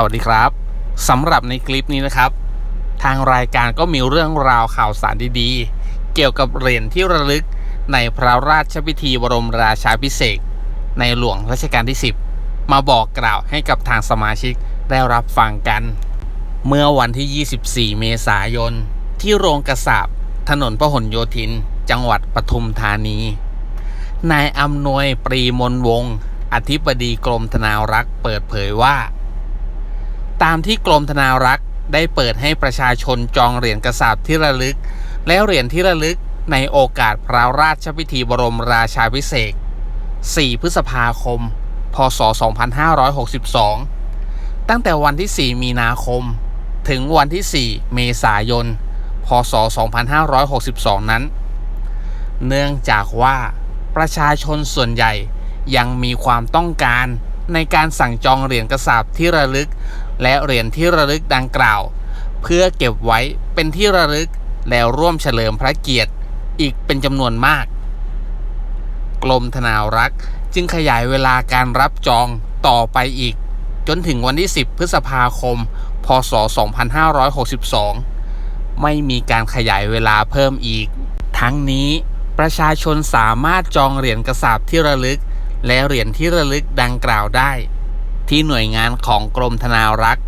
สวัสดีครับสำหรับในคลิปนี้นะครับ ทางรายการก็มีเรื่องราวข่าวสารดีๆ เกี่ยวกับเหรียญที่ระลึกในพระราชพิธีบรมราชาพิเศษในหลวงรัชกาลที่ 10 มาบอกกล่าวให้กับทางสมาชิกได้รับฟังกัน เมื่อวันที่ 24 เมษายน ที่โรงกระสาบถนนพหลโยธิน จังหวัดปทุมธานี นายอำนวยปรีมนวง อธิบดีกรมธนารักษ์เปิดเผยว่า ตามที่กรมธนารักษ์ได้เปิดให้ประชาชนจองเหรียญกระสาบที่ระลึก และเหรียญที่ระลึกในโอกาสพระราชพิธีบรมราชาพิเศษก4พฤษภาคม พศ 2562 ตั้งแต่วันที่ 4 มีนาคม ถึงวันที่ 4 เมษายน พศ 2562 นั้น เนื่องจากว่าประชาชนส่วนใหญ่ยังมีความต้องการในการสั่งจองเหรียญกระสาบที่ระลึก และเหรียญที่ระลึกดังกล่าว เพื่อเก็บไว้เป็นที่ระลึกแล้วร่วมเฉลิมพระเกียรติอีกเป็นจำนวนมาก กรมธนารักษ์จึงขยายเวลาการรับจองต่อไปอีก จนถึงวันที่ 10 พฤษภาคม พศ 2562 ไม่มีการขยายเวลาเพิ่มอีก ทั้งนี้ประชาชนสามารถจองเหรียญกระสาบที่ระลึก และเหรียญที่ระลึกดังกล่าวได้ ที่หน่วยงานของกรมธนารักษ์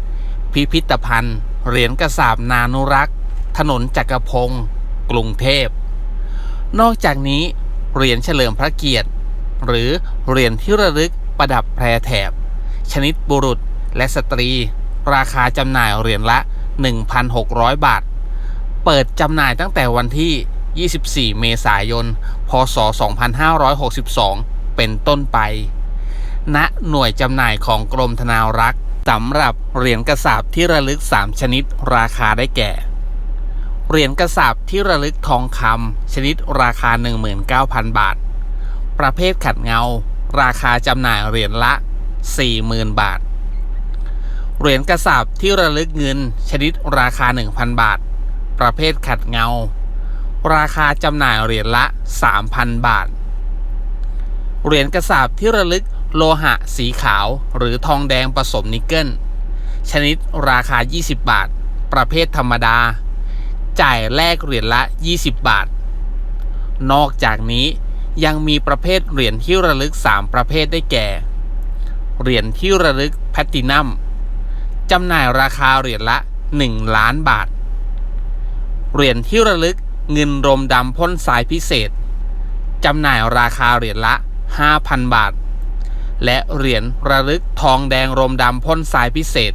พิพิธภัณฑ์ เหรียญกระสาบนานุรักษ์ ถนนจักรพงศ์กรุงเทพ นอกจากนี้ เหรียญเฉลิมพระเกียรติ หรือเหรียญที่ระลึกประดับแพรแถบ ชนิดบุรุษและสตรี ราคาจำหน่ายเหรียญละ 1,600 บาท เปิดจำหน่ายตั้งแต่วันที่ 24 เมษายน พศ 2562 เป็นต้นไป ณหน่วยจำหน่ายของกรมธนารักษ์สำหรับเหรียญกระสาบที่ระลึก 3 ชนิดราคาได้แก่ เหรียญกระสาบที่ระลึกทองคำชนิดราคา 19,000 บาท ประเภทขัดเงา ราคาจำหน่ายเหรียญละ 40,000 บาท เหรียญกระสาบที่ระลึกเงินชนิดราคา 1,000 บาท ประเภทขัดเงา ราคาจำหน่ายเหรียญละ 3,000 บาท เหรียญกระสาบที่ระลึก โลหะสีขาวหรือทองแดงผสมนิกเกิล ชนิดราคา 20 บาท ประเภทธรรมดา จ่ายแลกเหรียญละ 20 บาท นอกจากนี้ยังมีประเภทเหรียญที่ระลึก 3 ประเภทได้แก่ เหรียญที่ระลึกแพลตตินัมจำหน่ายราคาเหรียญละ 1 ล้านบาท เหรียญที่ระลึกเงินรมดำพ่นสายพิเศษ จำหน่ายราคาเหรียญละ 5,000 บาท และเหรียญระลึกทองแดงรมดำพ่นสายพิเศษ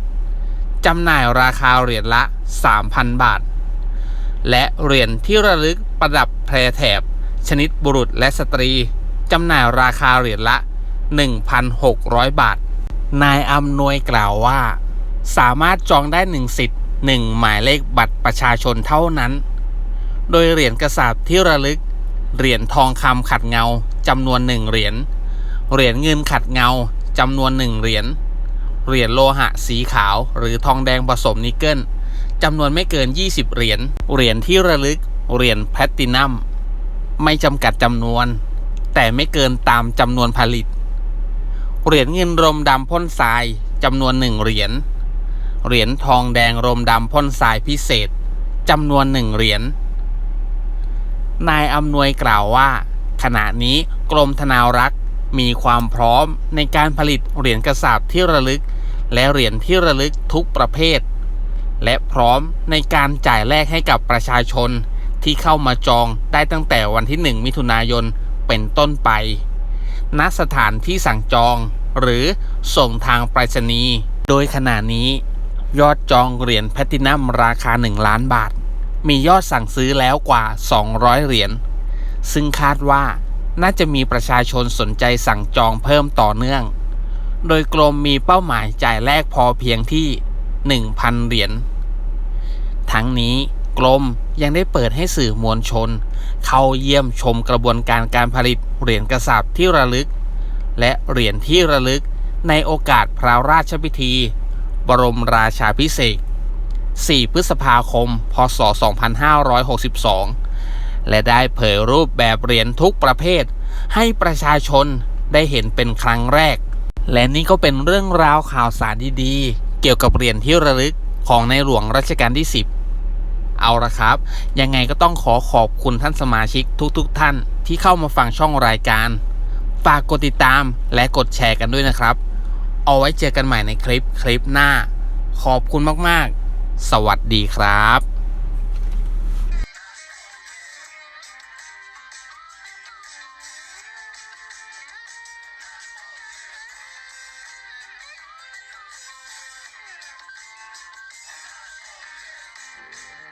จำหน่ายราคาเหรียญละ 3,000 บาท และเหรียญที่ระลึกประดับแพรแถบ ชนิดบุรุษและสตรี จำหน่ายราคาเหรียญละ 1,600 บาท นายอำนวยกล่าวว่า สามารถจองได้1สิทธิ์1หมายเลขบัตรประชาชนเท่านั้น โดยเหรียญกระสาบที่ระลึก เหรียญทองคำขัดเงาจำนวน1เหรียญ เหรียญเงินขัดเงาจำนวน1เหรียญ เหรียญโลหะสีขาว หรือทองแดงผสมนิกเกิลจำนวนไม่เกิน 20 เหรียญ เหรียญที่ระลึก เหรียญแพลตตินัม ไม่จำกัดจำนวน แต่ไม่เกินตามจำนวนผลิต เหรียญเงินรมดำพ่นทรายจำนวนหนึ่งเหรียญ เหรียญทองแดงรมดำพ่นทรายพิเศษจำนวนหนึ่งเหรียญ นายอำนวยกล่าวว่า ขณะนี้กรมธนารักษ์ มีความพร้อมในการผลิตเหรียญกระสาบที่ระลึก และเหรียญที่ระลึกทุกประเภท และพร้อมในการจ่ายแลกให้กับประชาชนที่เข้ามาจองได้ตั้งแต่วันที่ 1 มิถุนายนเป็นต้นไป ณ สถานที่สั่งจอง หรือส่งทางไปรษณีย์ โดยขณะนี้ ยอดจองเหรียญแพตตินัมราคา 1 ล้านบาท มียอดสั่งซื้อแล้วกว่า 200 เหรียญ ซึ่งคาดว่า น่าจะมีประชาชนสนใจสั่งจองเพิ่มต่อเนื่อง โดยกรมมีเป้าหมายจ่ายแลกพอเพียงที่ 1,000 เหรียญ ทั้งนี้กรมยังได้เปิดให้สื่อมวลชน เข้าเยี่ยมชมกระบวนการการผลิตเหรียญกระสาบที่ระลึก และเหรียญที่ระลึกในโอกาสพระราชพิธี บรมราชาพิเศษ4พฤษภาคม พศ 2562 และได้เผยรูปแบบเหรียญทุกประเภท ให้ประชาชนได้เห็นเป็นครั้งแรก และนี่ก็เป็นเรื่องราวข่าวสารดีๆ เกี่ยวกับเหรียญที่ระลึกของในหลวงรัชกาลที่ 10 เอาละครับ ยังไงก็ต้องขอขอบคุณท่านสมาชิกทุกๆทท่านที่เข้ามาฟังช่องรายการ ฝากกดติดตามและกดแชร์กันด้วยนะครับ เอาไว้เจอกันใหม่ในคลิปคลิปหน้า ขอบคุณมากๆ สวัสดีครับ Oops.